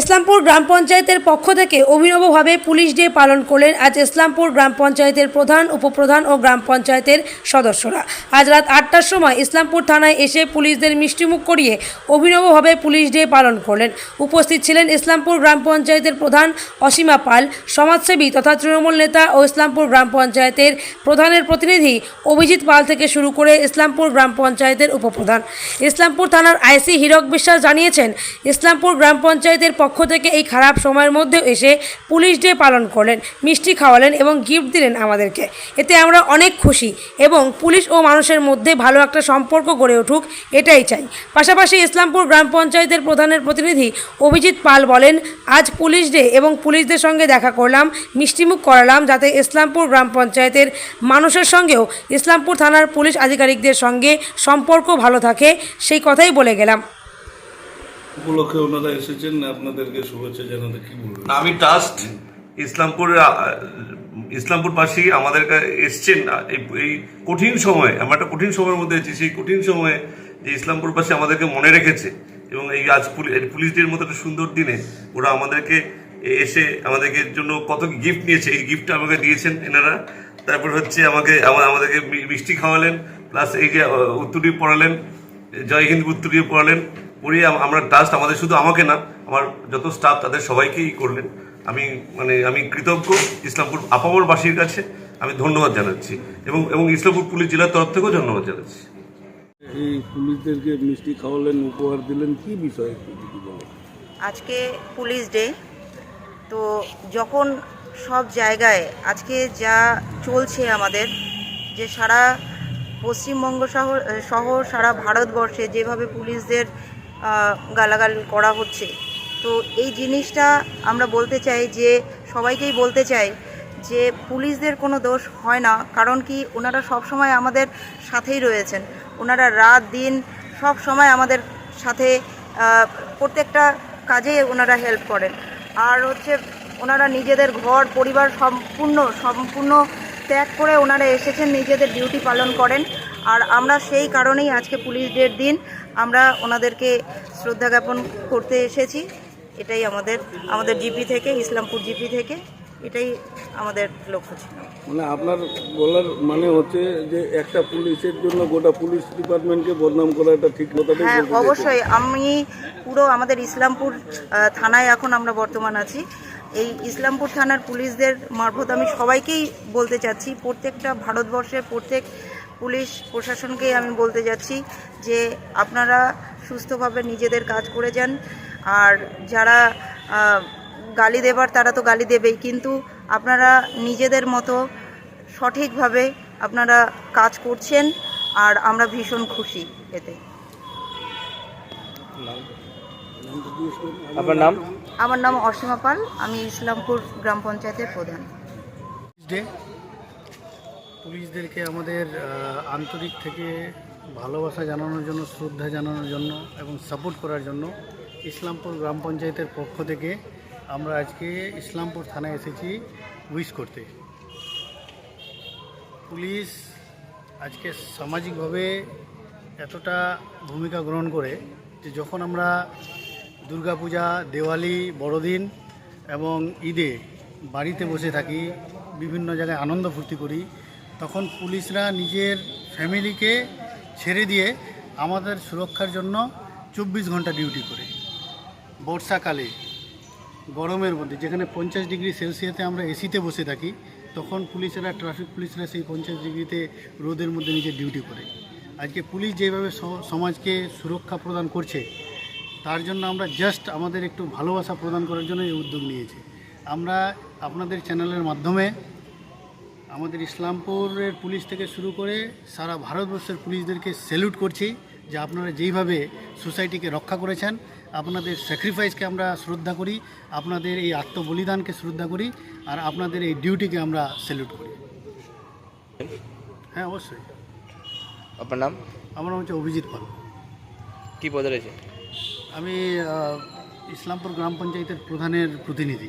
ইসলামপুর গ্রাম পঞ্চায়েতের পক্ষ থেকে অভিনবভাবে পুলিশ ডে পালন করলেন আজ ইসলামপুর গ্রাম পঞ্চায়েতের প্রধান, উপপ্রধান ও গ্রাম পঞ্চায়েতের সদস্যরা। আজ রাত আটটার সময় ইসলামপুর থানায় এসে পুলিশদের মিষ্টিমুখ করিয়ে অভিনবভাবে পুলিশ ডে পালন করলেন। উপস্থিত ছিলেন ইসলামপুর গ্রাম পঞ্চায়েতের প্রধান অসীমা পাল, সমাজসেবী তথা তৃণমূল নেতা ও ইসলামপুর গ্রাম পঞ্চায়েতের প্রধানের প্রতিনিধি অভিজিৎ পাল থেকে শুরু করে ইসলামপুর গ্রাম পঞ্চায়েতের উপপ্রধান। ইসলামপুর থানার আইসি হীরক বিশ্বাস জানিয়েছেন, ইসলামপুর গ্রাম পঞ্চায়েতের পক্ষ থেকে এই খারাপ সময়ের মধ্যেও এসে পুলিশ ডে পালন করলেন, মিষ্টি খাওয়ালেন এবং গিফট দিলেন আমাদেরকে। এতে আমরা অনেক খুশি এবং পুলিশ ও মানুষের মধ্যে ভালো একটা সম্পর্ক গড়ে উঠুক, এটাই চাই। পাশাপাশি ইসলামপুর গ্রাম পঞ্চায়েতের প্রধানের প্রতিনিধি অভিজিৎ পাল বলেন, আজ পুলিশ ডে এবং পুলিশদের সঙ্গে দেখা করলাম মিষ্টিমুখ করালাম যাতে ইসলামপুর গ্রাম পঞ্চায়েতের মানুষের সঙ্গেও ইসলামপুর থানার পুলিশ আধিকারিকদের সঙ্গে সম্পর্ক ভালো থাকে, সেই কথাই বলে গেলাম। উপলক্ষে ওনারা এসেছেন, আপনাদেরকে শুভেচ্ছা জানাতে কি বলবেন? আমি ট্রাস্ট ইসলামপুর ইসলামপুরবাসী আমাদের এসছেন এই কঠিন সময়ে, আমরা একটা কঠিন সময়ের মধ্যে আছি সেই কঠিন সময়ে যে ইসলামপুরবাসী আমাদেরকে মনে রেখেছে এবং এই আজ পুলি- এই পুলিশ ডের মতো একটা সুন্দর দিনে ওরা আমাদেরকে এসে আমাদেরকে জন্য কত গিফট নিয়েছে, এই গিফটটা আমাকে দিয়েছেন এনারা। তারপর হচ্ছে আমাকে আমাদেরকে মিষ্টি খাওয়ালেন প্লাস এই যে উত্তরী পড়ালেন, জয় হিন্দ উত্তরীয় পড়ালেন। পড়িয়ে আম- আমরা ট্রাস্ট আমাদের শুধু আমাকে না আমার যত স্টাফ তাদের সবাইকেই করলেন। আমি মানে আমি কৃতজ্ঞ ইসলামপুর আপামরবাসীর কাছে। আমি ধন্যবাদ জানাচ্ছি এবং এবং ইসলামপুর পুলিশ জেলার তরফ থেকেও ধন্যবাদ জানাচ্ছি। এই পুলিশদেরকে মিষ্টি খাওয়ালেন উপহার দিলেন কি বিষয়ে আজকে পুলিশ ডে তো যখন সব জায়গায় আজকে যা চলছে আমাদের যে সারা পশ্চিমবঙ্গ শহর সহ সারা ভারতবর্ষে যেভাবে পুলিশদের গালাগাল করা হচ্ছে। তো এই জিনিসটা আমরা বলতে চাই যে, সবাইকেই বলতে চাই যে, পুলিশদের কোনো দোষ হয় না, কারণ কি ওনারা সব সময় আমাদের সাথেই রয়েছেন। ওনারা রাত দিন সব সময় আমাদের সাথে প্রত্যেকটা কাজে ওনারা হেল্প করেন। আর হচ্ছে, ওনারা নিজেদের ঘর, পরিবার সম্পূর্ণ সম্পূর্ণ ত্যাগ করে ওনারা এসেছেন, নিজেদের ডিউটি পালন করেন। আর আমরা সেই কারণেই আজকে পুলিশ ডের দিন আমরা ওনাদেরকে শ্রদ্ধা জ্ঞাপন করতে এসেছি। এটাই আমাদের আমাদের জিপি থেকে ইসলামপুর জিপি থেকে এটাই আমাদের লক্ষ্য ছিল। মানে আপনার বলার মানে হচ্ছে যে একটা পুলিশের জন্য গোটা পুলিশ ডিপার্টমেন্টকে বদনাম করা এটা ঠিক কথাটাই হ্যাঁ অবশ্যই। আমি পুরো আমাদের ইসলামপুর থানায় এখন আমরা বর্তমান আছি। এই ইসলামপুর থানার পুলিশদের মারফত আমি সবাইকেই বলতে চাচ্ছি প্রত্যেকটা ভারতবর্ষের প্রত্যেক পুলিশ প্রশাসনকেই আমি বলতে যাচ্ছি যে আপনারা সুস্থভাবে নিজেদের কাজ করে যান। আর যারা গালি দেবার তারা তো গালি দেবেই। কিন্তু আপনারা নিজেদের মতো সঠিকভাবে আপনারা কাজ করছেন আর আমরা ভীষণ খুশি এতে। আপনার নাম? আমার নাম অসীমা পাল। আমি ইসলামপুর গ্রাম পঞ্চায়েতের প্রধান। পুলিশদেরকে আমাদের আন্তরিক থেকে ভালোবাসা জানানোর জন্য, শ্রদ্ধা জানানোর জন্য এবং সাপোর্ট করার জন্য ইসলামপুর গ্রাম পঞ্চায়েতের পক্ষ থেকে আমরা আজকে ইসলামপুর থানায় এসেছি উইশ করতে। পুলিশ আজকে সামাজিকভাবে এতটা ভূমিকা গ্রহণ করে যে যখন আমরা দুর্গাপূজা, দেওয়ালি, বড়দিন এবং ঈদে বাড়িতে বসে থাকি, বিভিন্ন জায়গায় আনন্দ ফুর্তি করি তখন পুলিশরা নিজের ফ্যামিলিকে ছেড়ে দিয়ে আমাদের সুরক্ষার জন্য চব্বিশ ঘণ্টা ডিউটি করে। বর্ষাকালে, গরমের মধ্যে, যেখানে পঞ্চাশ ডিগ্রি সেলসিয়াসে আমরা এসিতে বসে থাকি, তখন পুলিশেরা, ট্রাফিক পুলিশরা সেই পঞ্চাশ ডিগ্রিতে রোদের মধ্যে নিজের ডিউটি করে। আজকে পুলিশ যেভাবে সমাজকে সুরক্ষা প্রদান করছে, তার জন্য আমরা জাস্ট আমাদের একটু ভালোবাসা প্রদান করার জন্য এই উদ্যোগ নিয়েছি। আমরা আপনাদের চ্যানেলের মাধ্যমে আমাদের ইসলামপুরের পুলিশ থেকে শুরু করে সারা ভারতবর্ষের পুলিশদেরকে স্যালুট করছি যে আপনারা যেইভাবে সোসাইটিকে রক্ষা করেছেন আপনাদের স্যাক্রিফাইসকে আমরা শ্রদ্ধা করি আপনাদের এই আত্মবলিদানকে শ্রদ্ধা করি আর আপনাদের এই ডিউটিকে আমরা স্যালুট করি। হ্যাঁ অবশ্যই। আপনার নাম? আমার নাম হচ্ছে অভিজিৎ পাল। কি পদে রয়েছে আমি ইসলামপুর গ্রাম পঞ্চায়েতের প্রধানের প্রতিনিধি।